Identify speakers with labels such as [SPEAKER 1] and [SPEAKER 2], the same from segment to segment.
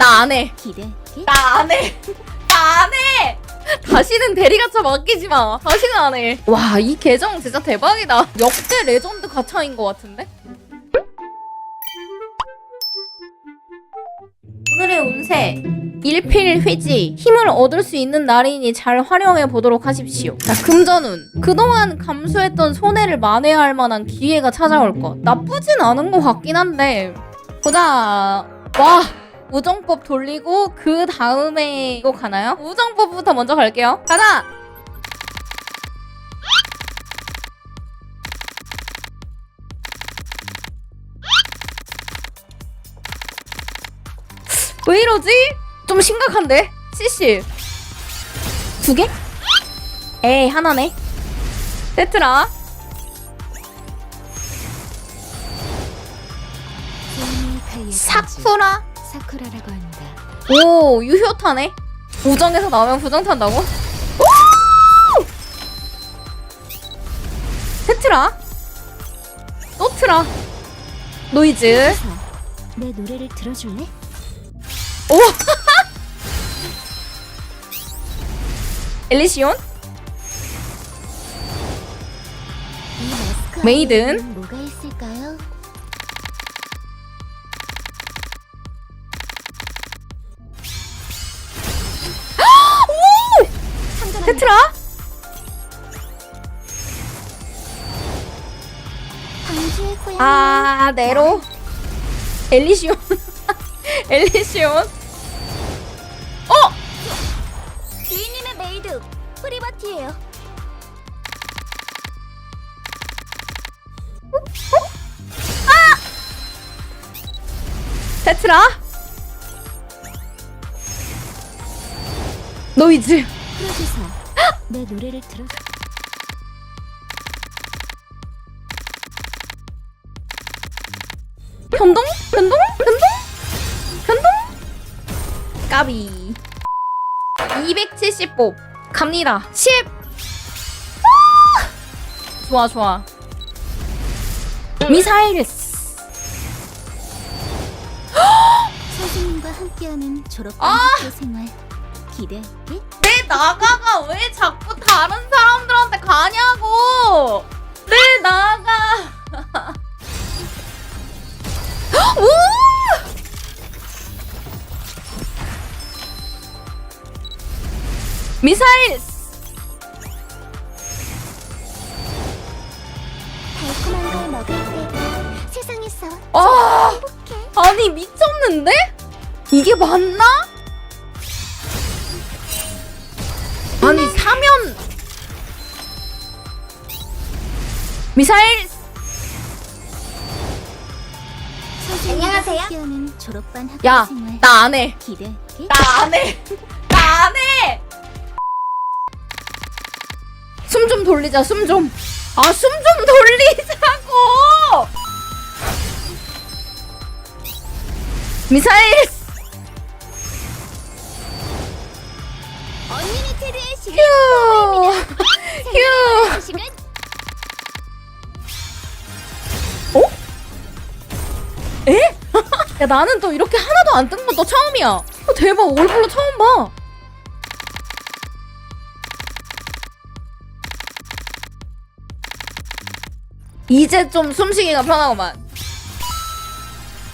[SPEAKER 1] 나 안 해.
[SPEAKER 2] 기대.
[SPEAKER 1] 나 안 해. 나 안 해. 다시는 대리가차 맡기지 마. 다시는 안 해. 와, 이 계정 진짜 대박이다. 역대 레전드 가차인 것 같은데? 오늘의 운세. 일필 휘지 힘을 얻을 수 있는 날이니 잘 활용해 보도록 하십시오. 자, 금전운 그동안 감수했던 손해를 만회할 만한 기회가 찾아올 것. 나쁘진 않은 것 같긴 한데 보자. 와 우정법 돌리고 그 다음에 이거 가나요? 우정법부터 먼저 갈게요. 가자. 왜 이러지? 좀 심각한데? CC 두 개? 에이 하나네 세트라 사쿠라
[SPEAKER 2] 사쿠라라고 한다.
[SPEAKER 1] 오 유효타네 우정에서 나오면 부정 탄다고? 오! 세트라 또 트라 노이즈
[SPEAKER 2] 그래서 내 노래를 들어줄래?
[SPEAKER 1] 오 엘리시온
[SPEAKER 2] 이 마스크
[SPEAKER 1] 메이든.
[SPEAKER 2] 안에는 뭐가 있을까요? 고양이.
[SPEAKER 1] 아 네로. 엘리시온. 엘리시온. 어!
[SPEAKER 2] 주인님의 메이드 프리바티예요.
[SPEAKER 1] 세트라? 노이즈.
[SPEAKER 2] 프로듀서 내 노래를 들어.
[SPEAKER 1] 변동? 변동? 변동? 변동? 까비. 270법 갑니다. 10 아! 좋아 좋아. 미사일스.
[SPEAKER 2] 선생님과 함께하는 졸업
[SPEAKER 1] 아!
[SPEAKER 2] 학교 생활 기대해.
[SPEAKER 1] 내 나가가 왜 자꾸 가냐고 내 나가 오! 미사일스
[SPEAKER 2] 달콤한 걸 먹을 때 세상에서
[SPEAKER 1] 아
[SPEAKER 2] 행복해.
[SPEAKER 1] 아니 미쳤는데 이게 맞나?
[SPEAKER 2] 선생님과
[SPEAKER 3] 안녕하세요.
[SPEAKER 1] 야 나 안 해.
[SPEAKER 2] 기대해.
[SPEAKER 1] 나안 해. 나 안 해. 숨 좀 돌리자. 숨 좀. 아, 숨 좀 돌리자고. 미사일. 휴. 휴. 야, 나는 또 이렇게 하나도 안 뜬 건 또 처음이야. 어, 대박. 얼굴로 처음 봐. 이제 좀 숨쉬기가 편하구만.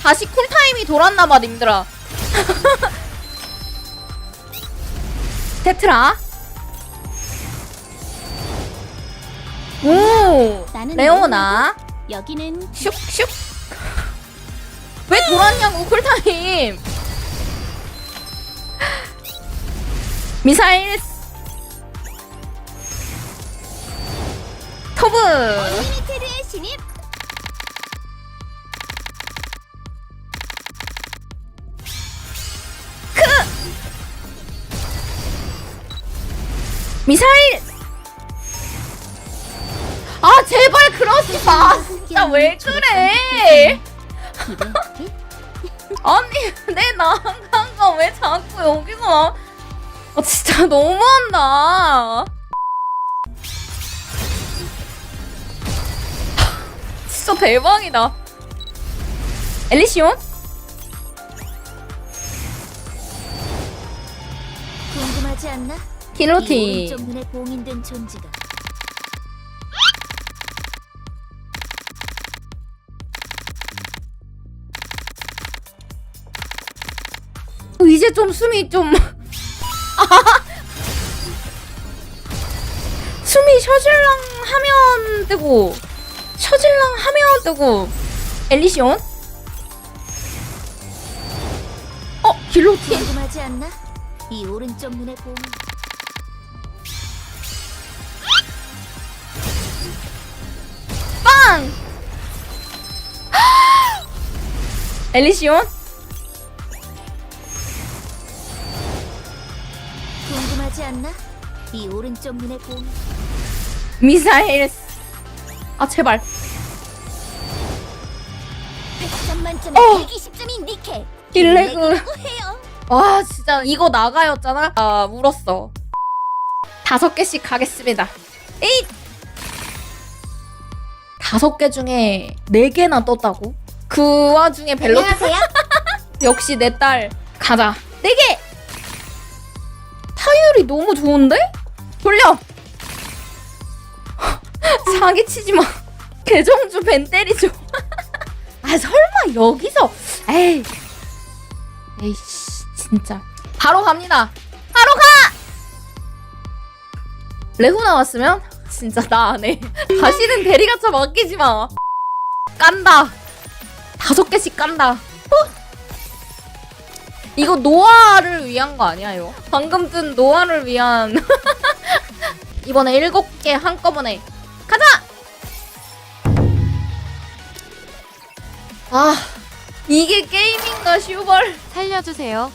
[SPEAKER 1] 다시 쿨타임이 돌았나 봐, 님들아. 테트라. 오,
[SPEAKER 2] 나는
[SPEAKER 1] 레오나.
[SPEAKER 2] 여기는
[SPEAKER 1] 슉슉. 왜 돌았냐고 쿨타임. 미사일. 터브.
[SPEAKER 2] 신입
[SPEAKER 1] 미사일. 아 제발 그러지 마. 진짜 왜 그래? 아니 내 나간 거왜 자꾸 여기서 아 진짜 너무한다. 진짜 대박이다. 엘리시온?
[SPEAKER 2] 궁금하지 않나?
[SPEAKER 1] 길로티.
[SPEAKER 2] 눈에 봉인된 존재가.
[SPEAKER 1] 이제 좀 숨이 좀. 숨이 쉬어질랑 하면 뜨고 쉬어질랑 하면 뜨고. 엘리시온? 어 길로티.
[SPEAKER 2] 궁금하지 않나? 이 오른쪽 눈에 봉인
[SPEAKER 1] 빵! 엘리시온
[SPEAKER 2] 궁금하지 않나? 이 오른쪽 눈에 봉인
[SPEAKER 1] 미사일. 아 제발.
[SPEAKER 2] 100점 만점에
[SPEAKER 1] 어.
[SPEAKER 2] 120점인 니케.
[SPEAKER 1] 일레그
[SPEAKER 2] 해요?
[SPEAKER 1] 와 진짜 이거 나가였잖아? 아 울었어. 다섯 개씩 가겠습니다. 에잇! 다섯 개 중에 네 개나 떴다고? 그 와중에 벨로트.
[SPEAKER 2] 안녕하세요.
[SPEAKER 1] 역시 내 딸. 가자. 네 개 타율이 너무 좋은데? 돌려! 사기치지 마. 개정주 벤 때리죠. 아 설마 여기서 에이. 에이씨 진짜. 바로 갑니다. 바로 가! 레후 나왔으면 진짜 나 안 해 다시는 대리가차 맡기지 마. 깐다. 다섯 개씩 깐다. 어? 이거 노아를 위한 거 아니야요? 방금 뜬 노아를 위한 이번에 일곱 개 한꺼번에 가자! 아 이게 게임인가 슈벌
[SPEAKER 2] 살려주세요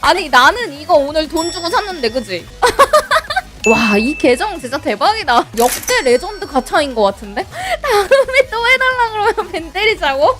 [SPEAKER 1] 아니 나는 이거 오늘 돈 주고 샀는데 그지? 와 이 계정 진짜 대박이다 역대 레전드 가차인 것 같은데? 다음에 또 해달라 그러면 벤 때리자고?